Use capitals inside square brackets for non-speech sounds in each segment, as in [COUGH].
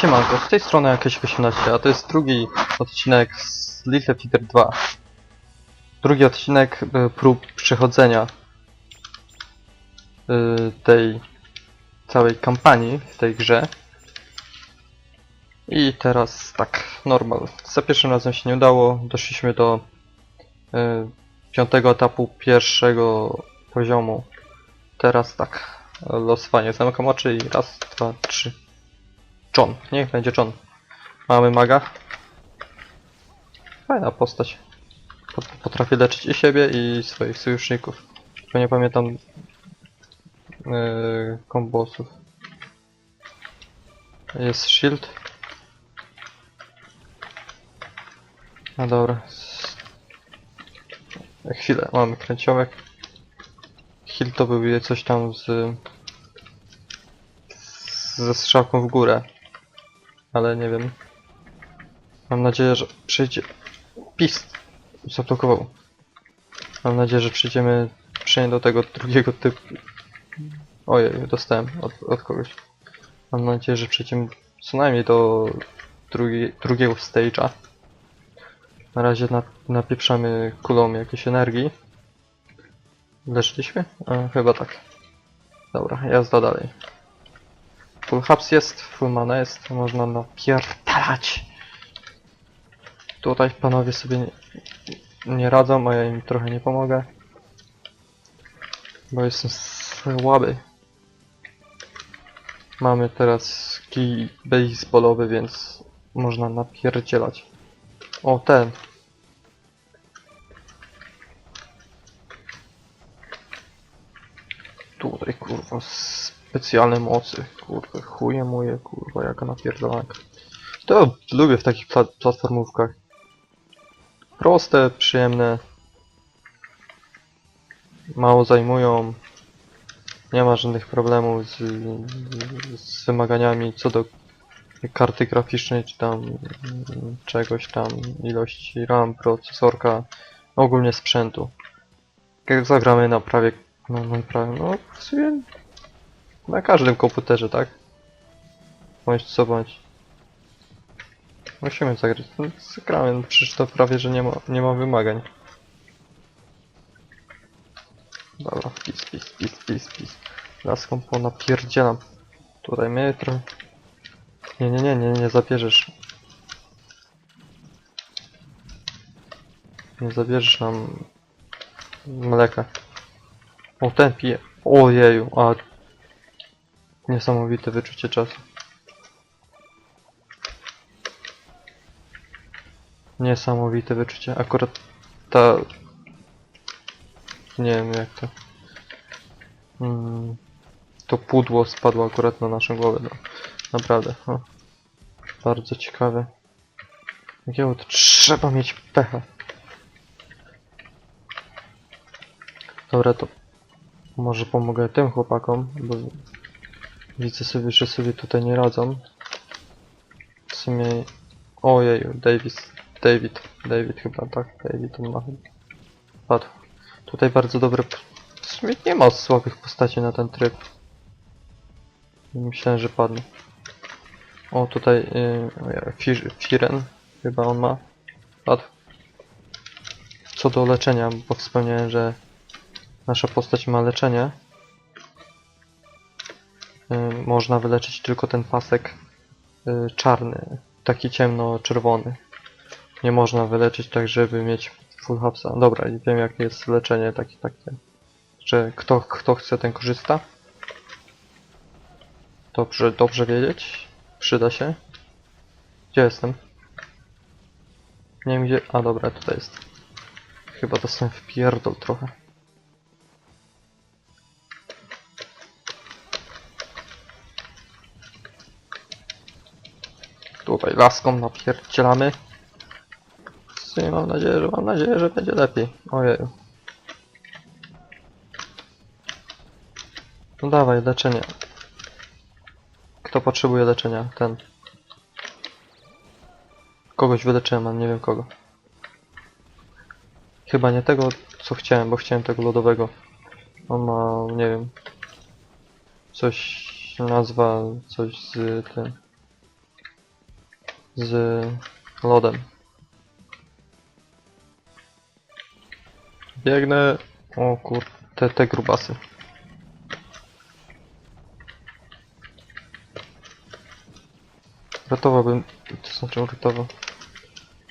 Siemanko, z tej strony jakieś 18, a to jest drugi odcinek z Little Feeder 2. Drugi odcinek e, prób przechodzenia e, tej całej kampanii w tej grze. I teraz tak, normal. Za pierwszym razem się nie udało, doszliśmy do e, piątego etapu pierwszego poziomu. Teraz tak, losowanie. Zamykam oczy i raz, dwa, trzy. John, niech będzie John. Mamy maga. Fajna postać. Pot- Potrafi leczyć i siebie, i swoich sojuszników. Tylko nie pamiętam yy, kombosów. Jest shield. No dobra. Chwilę, mamy kręciołek. Heal to był coś tam z... ze strzałką w górę ale nie wiem. Mam nadzieję, że przyjdzie. Pist! Zablokował. Mam nadzieję, że przyjdziemy przynajmniej do tego drugiego typu. Ojej, dostałem od, od kogoś. Mam nadzieję, że przejdziemy co najmniej do drugi, drugiego stage'a. Na razie na, napieprzamy kulą jakiejś energii. Leczyliśmy? A, chyba tak. Dobra, jazda dalej. Full hubs jest, full mana jest, można napierdalać. Tutaj panowie sobie nie, nie radzą, a ja im trochę nie pomogę. Bo jestem słaby. Mamy teraz kij baseballowy, więc można napierdzielać. O, ten. Tutaj kurwa specjalne mocy. Kurwa, chuje moje, kurwa, jaka napierdalanka. To lubię w takich pla platformówkach. Proste, przyjemne. Mało zajmują. Nie ma żadnych problemów z, z wymaganiami co do karty graficznej, czy tam czegoś tam, ilości RAM, procesorka, ogólnie sprzętu. Jak zagramy na prawie, no, no, prawie, no w sumie na każdym komputerze, tak? Bądź co bądź. Musimy zagrać. No, Zagramy, no przecież to prawie, że nie ma, nie ma wymagań. Dobra, pis, pis, pis, pis, pis. Laską po napierdzielam. Tutaj mnie trochę... Nie, nie, nie, nie, nie zabierzesz. Nie zabierzesz nam mleka. O, ten pije. Ojeju, a Niesamowite wyczucie czasu. Niesamowite wyczucie. Akurat ta... Nie wiem jak to... Mm, to pudło spadło akurat na naszą głowę. No. Naprawdę. Bardzo ciekawe. Jakiego to trzeba mieć pecha. Dobra, to może pomogę tym chłopakom, bo Widzę sobie, że sobie tutaj nie radzą. W sumie... Ojeju, Davis. David. David chyba, tak? David on ma. Padł. Tutaj bardzo dobre... W sumie nie ma słabych postaci na ten tryb. Myślałem, że padnie. O, tutaj... Yy, Fir Firen. Chyba on ma. Padł. Co do leczenia, bo wspomniałem, że nasza postać ma leczenie. Y, można wyleczyć tylko ten pasek y, czarny, taki ciemno-czerwony. Nie można wyleczyć tak, żeby mieć full hapsa. Dobra, i wiem jakie jest leczenie takie, takie. Że kto, kto chce, ten korzysta. Dobrze, dobrze wiedzieć. Przyda się. Gdzie jestem? Nie wiem gdzie... A dobra, tutaj jest. Chyba dostałem w pierdol trochę. Tutaj laską napierdzielamy. Mam nadzieję, że mam nadzieję, że będzie lepiej. Ojeju. No dawaj, leczenie. Kto potrzebuje leczenia? Ten. Kogoś wyleczyłem, ale nie wiem kogo. Chyba nie tego, co chciałem, bo chciałem tego lodowego. On ma, nie wiem, coś, nazwa, coś z tym. Z lodem. Biegnę. O kur... Te, te grubasy. Uratowałbym... To znaczy uratował.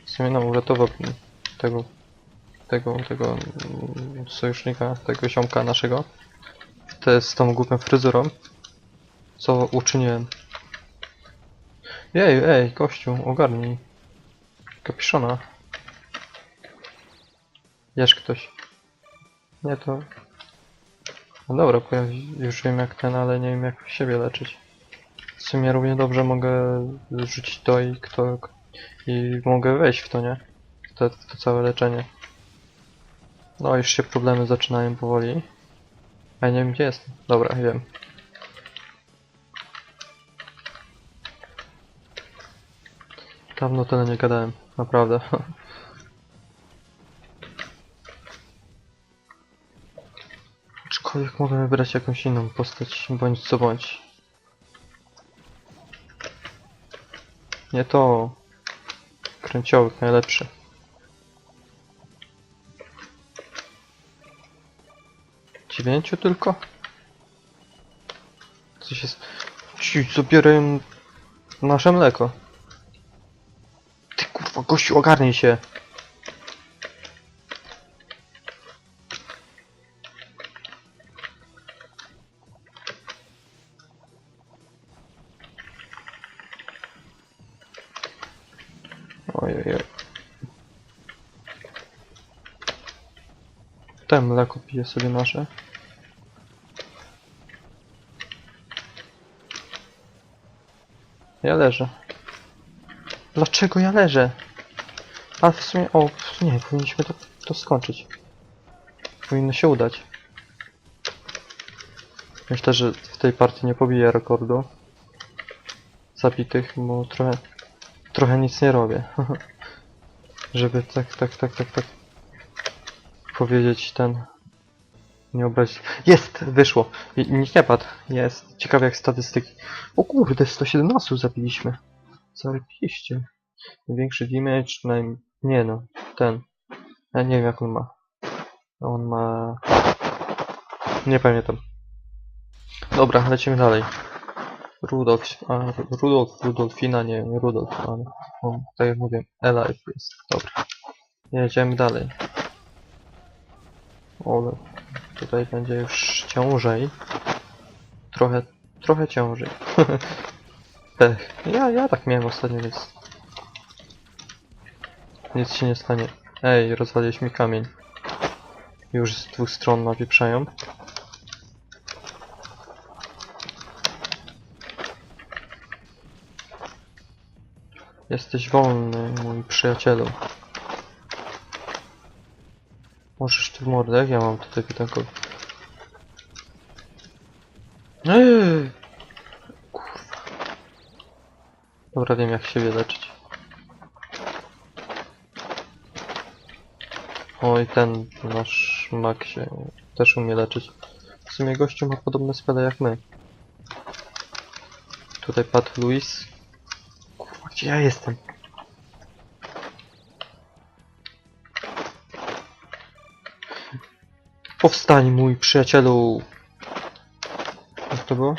W sumie no, uratowałbym tego... Tego, tego sojusznika, tego ziomka naszego. Te z tą głupią fryzurą. Co uczyniłem. Jej, ej, kościół, ogarnij. Kapiszona. Jesz ktoś. Nie to... No dobra, już wiem jak ten, ale nie wiem jak siebie leczyć. W sumie równie dobrze mogę rzucić to i kto... I mogę wejść w to, nie? W to, w to całe leczenie. No już się problemy zaczynają powoli. A ja nie wiem gdzie jestem. Dobra, wiem. Dawno tyle nie gadałem, naprawdę. Aczkolwiek mogę wybrać jakąś inną postać, bądź co bądź. Nie to. Kręciołek najlepszy. Dziewięciu tylko? Coś jest... Ci zabierają nasze mleko. Gościu, ogarnij się. Ojej. Te mleko pije sobie nasze. Ja leżę. Dlaczego ja leżę? A w sumie, o, nie, powinniśmy to, to skończyć. Powinno się udać. Myślę, że w tej partii nie pobiję rekordu zabitych, bo trochę, trochę nic nie robię. [LAUGHS] Żeby tak, tak, tak, tak, tak powiedzieć ten... Nie obrazić. Jest! Wyszło! Nikt nie padł. Jest. Ciekawe jak statystyki. O kurde, 117 zabiliśmy. Zarobiliście. Największy damage, naj... Nie no, ten. Ja nie wiem jak on ma. On ma... Nie pamiętam. Dobra, lecimy dalej. Rudolf, a, Rudolf, Rudolfina, nie, nie Rudolf, ale on, tak jak mówię, Alive jest. Dobra. Jedziemy dalej. O, tutaj będzie już ciążej. Trochę, trochę ciążej. [LAUGHS] Pech. Ja, ja tak miałem ostatnio, więc... Nic się nie stanie. Ej, rozwaliłeś mi kamień. Już z dwóch stron napieprzają. Jesteś wolny, mój przyjacielu. Możesz ty w mordę, ja mam tutaj pytanko? Eee! Kurwa. Dobra, wiem jak siebie leczyć. Oj, ten nasz mag się też umie leczyć. W sumie gościu ma podobne spele jak my. Tutaj padł Luis. Kurwa, gdzie ja jestem? Powstań, mój przyjacielu! Jak to było?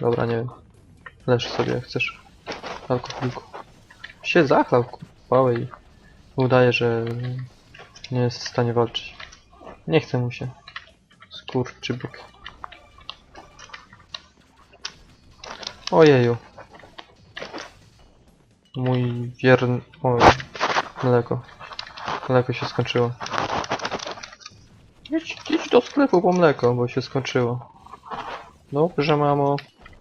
Dobra, nie wiem. Leż sobie jak chcesz. Alkoholiku. Się zachlał, kupał i udaje, że nie jest w stanie walczyć. Nie chce mu się. Skurczybyk. Ojeju. Mój wierny... O, mleko. Mleko się skończyło. Idź, idź do sklepu po mleko, bo się skończyło. Dobrze, mamo.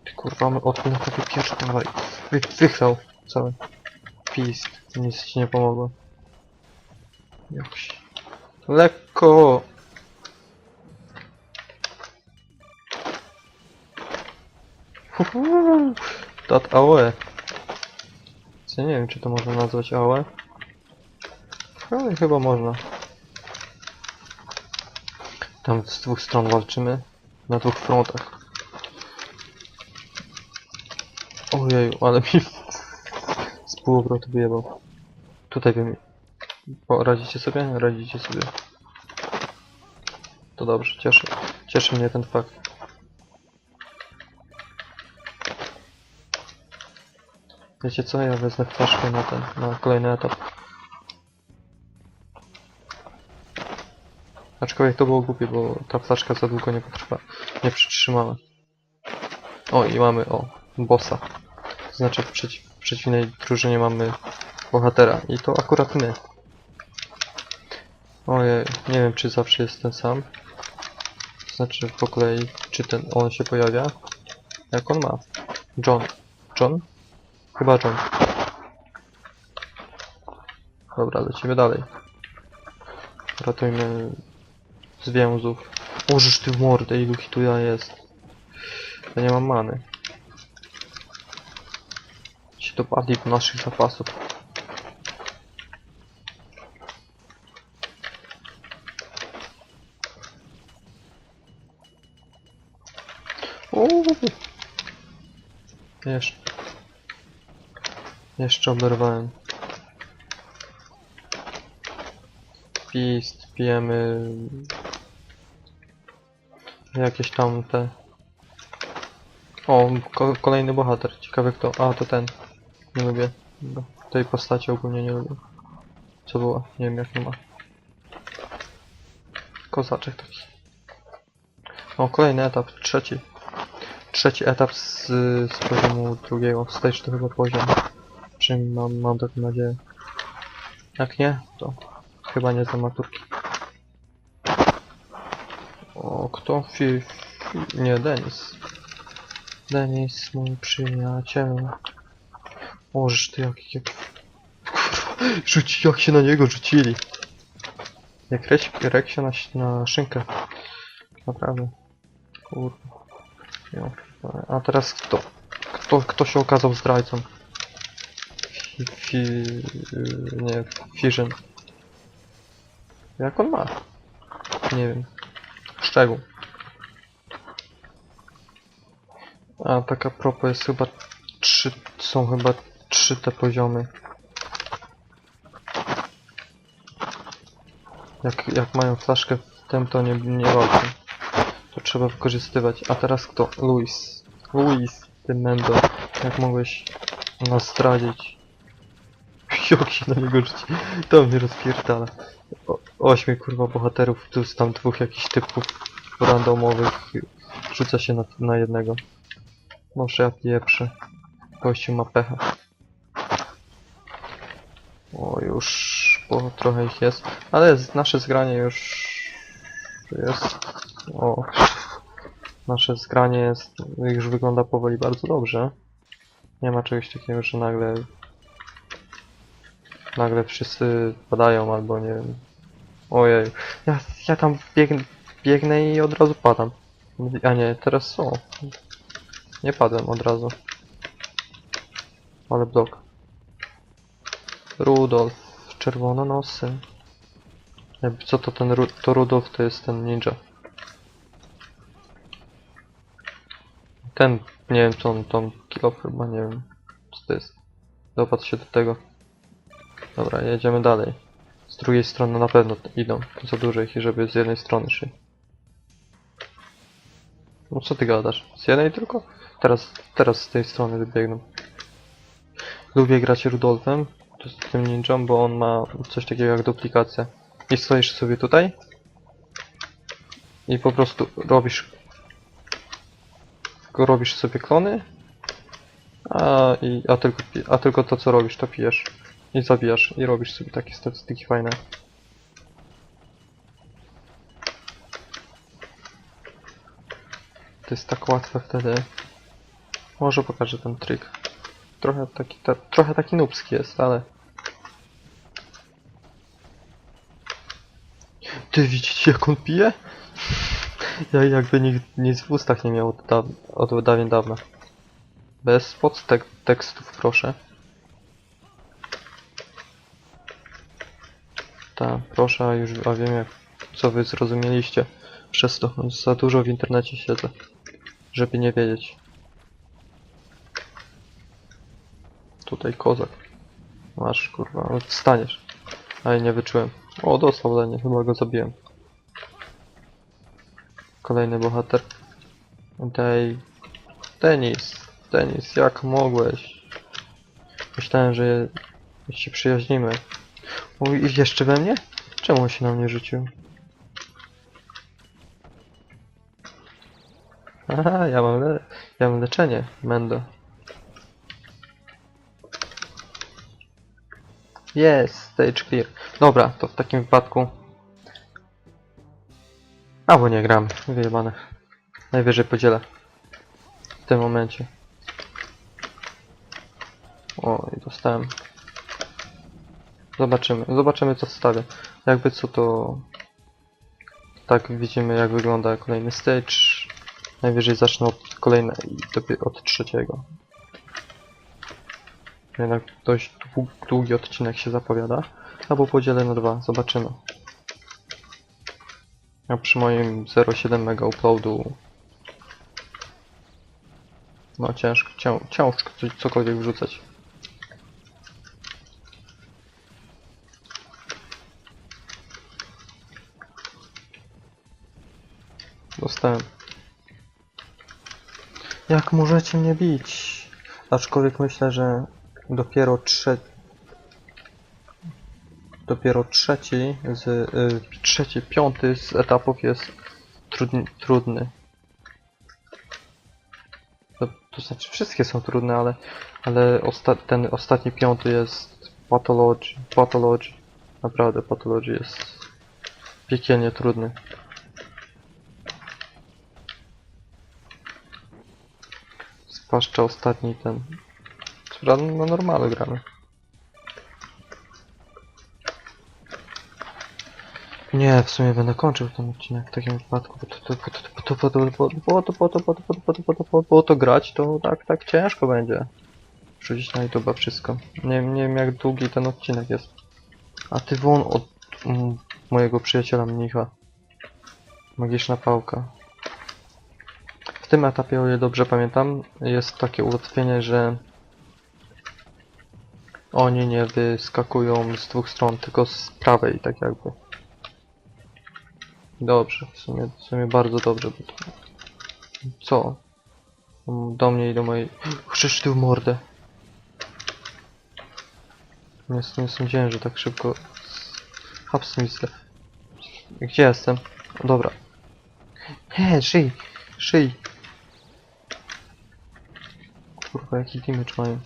Ty kurwa, my od mleka wypierdalaj. Wy, wychlał cały. Pist. Nic ci nie pomogło. Jakoś. Lekko! Huhu, Dat AOE. Co nie wiem, czy to można nazwać AOE. Ale chyba można. Tam z dwóch stron walczymy. Na dwóch frontach. Ojeju, ale mi [LAUGHS] z półobrotu wyjebał. Tutaj bym... Poradzicie sobie? Radzicie sobie. To dobrze, cieszy, cieszy mnie ten fakt. Wiecie co? Ja wezmę flaszkę na ten, na kolejny etap. Aczkolwiek to było głupie, bo ta flaszka za długo nie potrwa, nie przytrzymała. O, i mamy, o, bossa. To znaczy w, przeci w przeciwnej drużynie mamy bohatera. I to akurat my. Ojej, nie wiem czy zawsze jest ten sam. Znaczy po kolei, czy ten on się pojawia. Jak on ma? John. John? Chyba John. Dobra, lecimy dalej. Ratujmy zwięzów. Użysz ty w mordę, ilu tu ja jest. Ja nie mam many. Się dopadli do naszych zapasów. Uuu. Jeszcze. Jeszcze oberwałem. Pist, pijemy... Jakieś tam te... O, ko kolejny bohater. Ciekawy kto. A, to ten. Nie lubię. go. Tej postaci ogólnie nie lubię. Co była? Nie wiem jak to ma. Kozaczek taki. O, kolejny etap. Trzeci. Trzeci etap z, z poziomu drugiego. Stage to chyba poziom. Przynajmniej mam, mam taką nadzieję. Jak nie, to chyba nie za maturki. O, kto? Fi, fi, nie, Denis. Denis, mój przyjaciel. Możesz ty jak, jak... Rzuci, jak się na niego rzucili. Jak Reksia na, na szynkę. Naprawdę. Kurwa. Ja, a teraz kto? Kto, kto się okazał zdrajcą? Fi, fi, nie, Fission. Jak on ma? Nie wiem. Szczegół. A taka propo jest chyba trzy, są chyba trzy te poziomy. Jak, jak mają flaszkę w tym, to nie, nie walczą. Trzeba wykorzystywać. A teraz kto? Luis. Luis, ty Mendo. Jak mogłeś nas zdradzić? [LAUGHS] Jak się na niego rzuci? To mnie rozpierdala. Ośmiu kurwa bohaterów, jest tam dwóch jakichś typów randomowych. Rzuca się na, na jednego. Może ja pieprzę. Gościu ma pecha. O, już bo trochę ich jest. Ale nasze zgranie już jest. O. Nasze zgranie jest. już wygląda powoli bardzo dobrze. Nie ma czegoś takiego, że nagle nagle wszyscy padają albo nie wiem. Ojej. Ja, ja tam biegnę, biegnę i od razu padam. A nie, teraz są. Nie padłem od razu. Ale blok. Rudolf. Czerwononosy. Jakby co to ten Ru to Rudolf to jest ten ninja. Ten, nie wiem co on tam kilo chyba, nie wiem co to jest. Dopatrz się do tego. Dobra, jedziemy dalej. Z drugiej strony na pewno idą. Za dużo ich, żeby z jednej strony szli. No co ty gadasz? Z jednej tylko? Teraz, teraz z tej strony wybiegną. Lubię grać Rudolfem, to z tym ninją, bo on ma coś takiego jak duplikacja. I stoisz sobie tutaj i po prostu robisz robisz sobie klony a, i, a, tylko, a tylko to co robisz to pijesz i zabijasz i robisz sobie takie statystyki fajne. To jest tak łatwe wtedy. Może pokażę ten trik. Trochę taki, ta, trochę taki nubski jest, ale... Ty widzicie jak on pije? Ja jakby nikt nic w ustach nie miał od, daw od dawien dawna. Bez podstek tekstów proszę. Tak, proszę, a już a wiem jak, co wy zrozumieliście przez to. Za dużo w internecie siedzę, żeby nie wiedzieć. Tutaj kozak. Masz kurwa, no wstaniesz. Ale nie wyczułem. O, dostał lenie, chyba go zabiłem. Kolejny bohater. Daj. Denis. Denis, jak mogłeś? Myślałem, że się przyjaźnimy. O, i jeszcze we mnie? Czemu on się na mnie rzucił? Aha, ja mam, le ja mam leczenie, Mendo. Jest, stage clear. Dobra, to w takim wypadku... Albo nie gram, wyjebane. Najwyżej podzielę. W tym momencie. O, i dostałem. Zobaczymy, zobaczymy co wstawię. Jakby co to... Tak widzimy jak wygląda kolejny stage. Najwyżej zacznę od kolejnej, dopiero od trzeciego. Jednak dość dłu- długi odcinek się zapowiada. Albo podzielę na dwa, zobaczymy. A przy moim 0,7 mega uploadu no ciężko, cię, ciężko coś, cokolwiek wrzucać. Dostałem. Jak możecie mnie bić? Aczkolwiek myślę, że dopiero trze... Dopiero trzeci z... Y, trzeci, piąty z etapów jest trudny. trudny. To, to znaczy wszystkie są trudne, ale, ale osta ten ostatni piąty jest Pathology. Pathology. Naprawdę Pathology jest piekielnie trudny. Zwłaszcza ostatni ten. Która na normalu gramy. Nie, w sumie będę kończył ten odcinek w takim wypadku, bo to było to grać, to tak, tak ciężko będzie wrzucić na YouTube wszystko. Nie, nie wiem jak długi ten odcinek jest. A ty won od m, mojego przyjaciela mnicha. Magiczna pałka. W tym etapie, o ile dobrze pamiętam, jest takie ułatwienie, że oni nie wyskakują z dwóch stron, tylko z prawej, tak jakby. Dobrze, w sumie, w sumie bardzo dobrze. Bo to... Co? Do mnie i do mojej... Krzyż ty w mordę. Nie, nie sądziłem, że tak szybko... Hapsmiste. Gdzie jestem? Dobra. Nie, szyj! Szyj! Kurwa, jaki damage mają.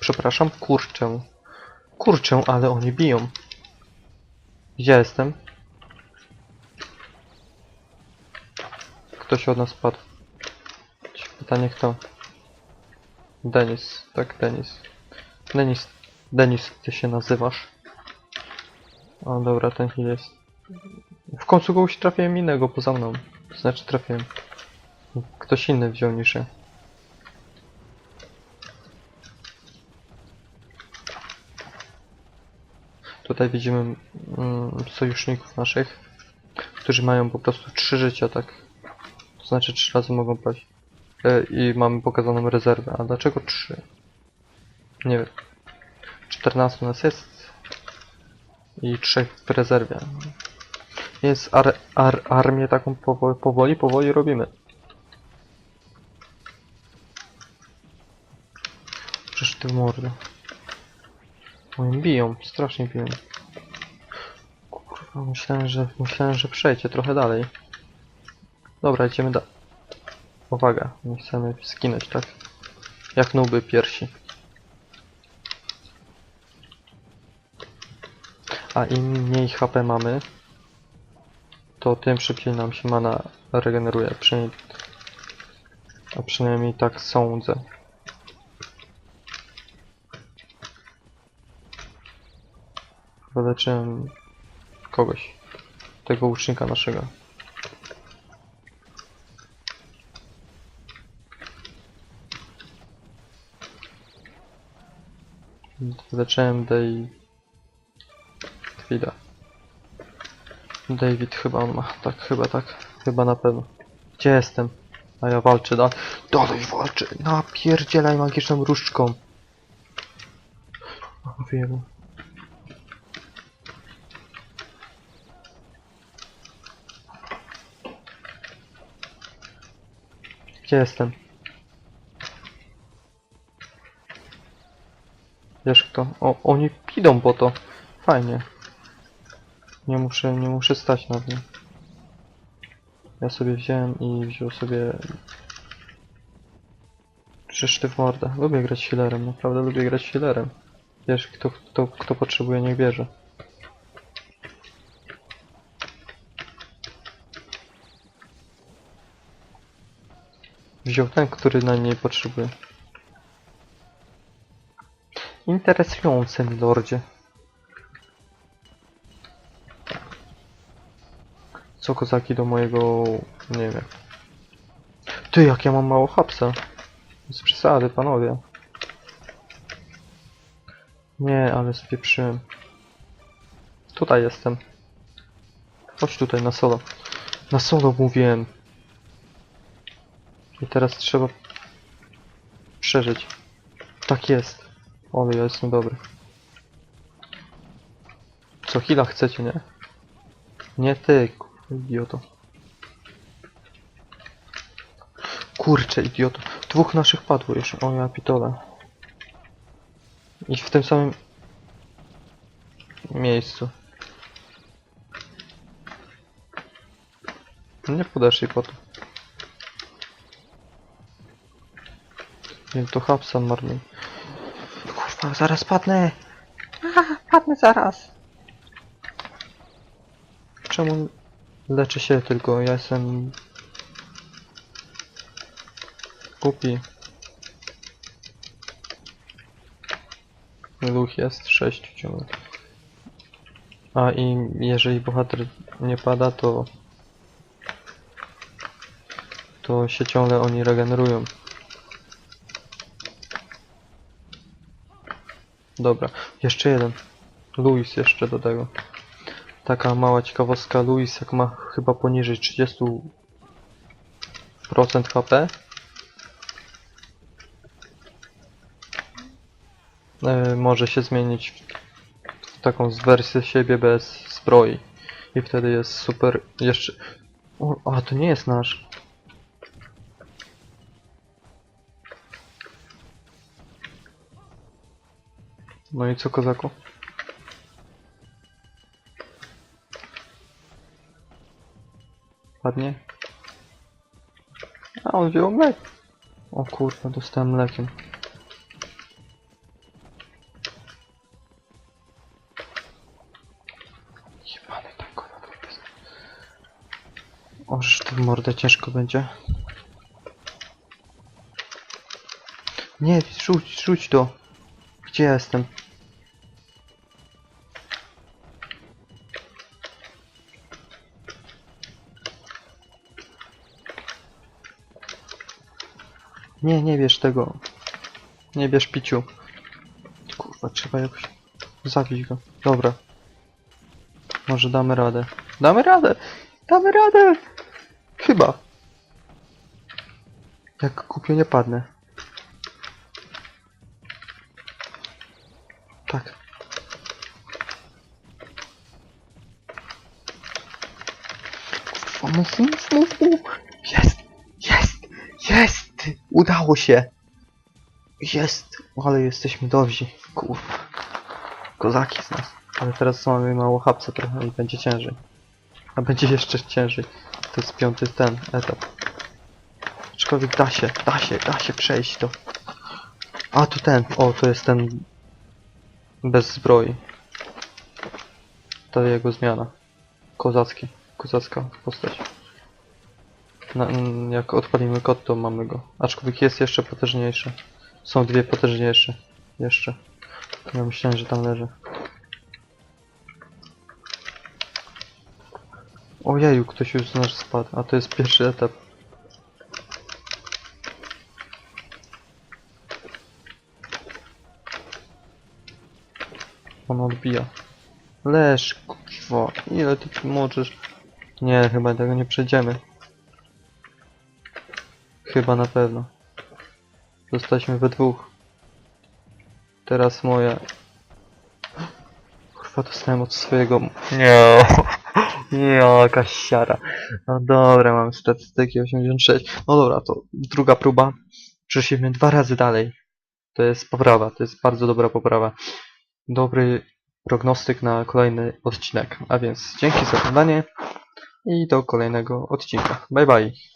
Przepraszam, kurczę. Kurczę, ale oni biją. Gdzie jestem? Ktoś od nas padł. Pytanie kto? Denis, tak, Denis. Denis, Denis, ty się nazywasz? O, dobra, ten heal jest. W końcu kogoś trafiłem innego poza mną. Znaczy trafiłem. Ktoś inny wziął niż ja. Tutaj widzimy mm, sojuszników naszych, którzy mają po prostu trzy życia, tak. Znaczy trzy razy mogą paść. E, I mamy pokazaną rezerwę. A dlaczego trzy? Nie wiem. 14 nas jest. I trzech w rezerwie. Jest ar, ar, armię taką powoli, powoli, powoli robimy. Przecież ty w mordę. Oni biją, strasznie biją. Kurwa, myślałem, że myślałem, że przejdzie trochę dalej. Dobra, idziemy da. Uwaga, nie chcemy skinąć, tak? Jak nuby piersi. A im mniej HP mamy, to tym szybciej nam się mana regeneruje. Przynajmniej, a przynajmniej tak sądzę. Wyleczyłem kogoś. Tego łucznika naszego. Wyleczyłem Dej... Chwila. David chyba on ma. Tak, chyba tak. Chyba na pewno. Gdzie jestem? A ja walczę, da... Dalej walczę! Napierdzielaj magiczną różdżką! Wyjebał. Gdzie jestem? Wiesz kto? O, oni idą po to. Fajnie. Nie muszę, nie muszę stać na tym. Ja sobie wziąłem i wziął sobie... Czyż ty w mordę. Lubię grać healerem, naprawdę lubię grać healerem. Wiesz, kto, kto, kto potrzebuje, niech bierze. Wziął ten, który najmniej potrzebuje. Interesujące, milordzie. Co kozaki do mojego... nie wiem. Ty, jak ja mam mało hapsa. Z przesady, panowie. Nie, ale spieprzyłem. Tutaj jestem. Chodź tutaj na solo. Na solo mówiłem. I teraz trzeba przeżyć. Tak jest. Ale ja jestem dobry. Co chwila chcecie, nie? Nie ty, idioto. Kurczę, idioto. Dwóch naszych padło już. O ja pitole. I w tym samym miejscu. Nie podasz jej potu. Nie, to Hapsan marny. Kurwa, zaraz padnę! A, padnę zaraz! Czemu leczę się tylko? Ja jestem... Głupi. Luch jest 6 ciągle. A i jeżeli bohater nie pada, to... To się ciągle oni regenerują. Dobra, jeszcze jeden. Luis jeszcze do tego. Taka mała ciekawostka, Luis jak ma chyba poniżej 30% HP e, może się zmienić w, taką wersję siebie bez zbroi. I wtedy jest super jeszcze... O, a to nie jest nasz. No i co kozaku? Ładnie. A on wziął mlek. O kurwa, dostałem mlekiem. Jebany tam kozaku jest. O, żeż to w mordę ciężko będzie. Nie, rzuć, rzuć to. Gdzie ja jestem? Nie, nie bierz tego. Nie bierz piciu. Kurwa, trzeba jakoś zabić go. Dobra. Może damy radę. Damy radę! Damy radę! Chyba. Jak kupię nie padnę. Tak. Kurwa, mów, mów, mów, mów. Jest! Jest! Jest! Udało się! Jest! Ale jesteśmy dobrzy. Kurwa. Kozaki z nas. Ale teraz mamy mało hapsa trochę i będzie ciężej. A będzie jeszcze ciężej. To jest piąty ten etap. Aczkolwiek da się, da się, da się przejść to. A tu ten, o to jest ten bez zbroi. To jego zmiana. Kozacki. Kozacka postać. Na, jak odpalimy kod, to mamy go. Aczkolwiek jest jeszcze potężniejszy. Są dwie potężniejsze. Jeszcze. Ja myślałem, że tam leży. Ojeju, ktoś już z nas spadł. A to jest pierwszy etap. On odbija. Leż, kurwa, ile ty możesz? Nie, chyba tego nie przejdziemy. Chyba na pewno. Zostaliśmy we dwóch. Teraz moja Kurwa, dostałem od swojego... Nie, [LAUGHS] nie, jakaś siara. No dobra, mam statystyki 86. No dobra, to druga próba. Przeszliśmy dwa razy dalej. To jest poprawa, to jest bardzo dobra poprawa. Dobry prognostyk na kolejny odcinek. A więc dzięki za oglądanie i do kolejnego odcinka. Bye bye.